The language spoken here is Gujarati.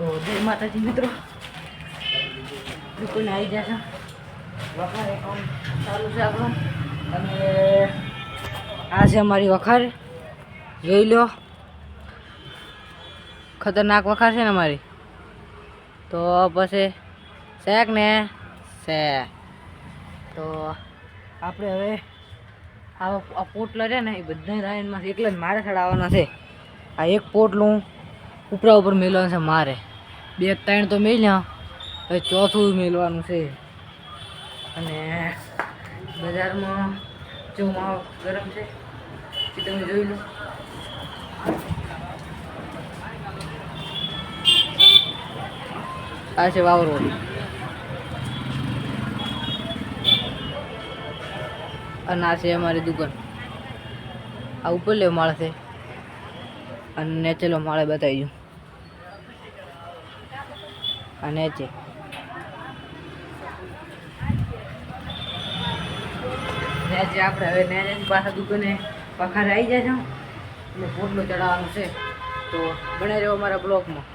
તો જય માતાજી મિત્રો. બિલકુલ આવી છે. વખાર એકાઉન્ટ ચાલુ છે આપણું. અને આ છે અમારી વખાર. જોઈ લો. ખતરનાક વખાર છે ને અમારી. તો પછી શેક ને શે તો આપણે હવે આ પોટલા છે ને એ બધા રાયણમાંથી એટલે જ મારે ચડાવવાના છે. આ એક પોટલું ઉપરા ઉપર મેળવાનું છે મારે. બે ત્રણ તો મેલ્યા. હવે ચોથું મેળવાનું છે. અને બજારમાં જો માવો ગરમ છે, એ તમે જોઈ લો. આ છે વાવરો. અને આ છે અમારી દુકાન. આ ઉપર લેવો માળ છે. અને નીચેલો માળે બતાવી દઉં. આ જે આજે આપણે હવે નીચેની પાછા દુકાને પખાર આવી જાય છે એટલે પોટલો ચડાવવાનું છે. તો બને રહ્યો અમારા બ્લોકમાં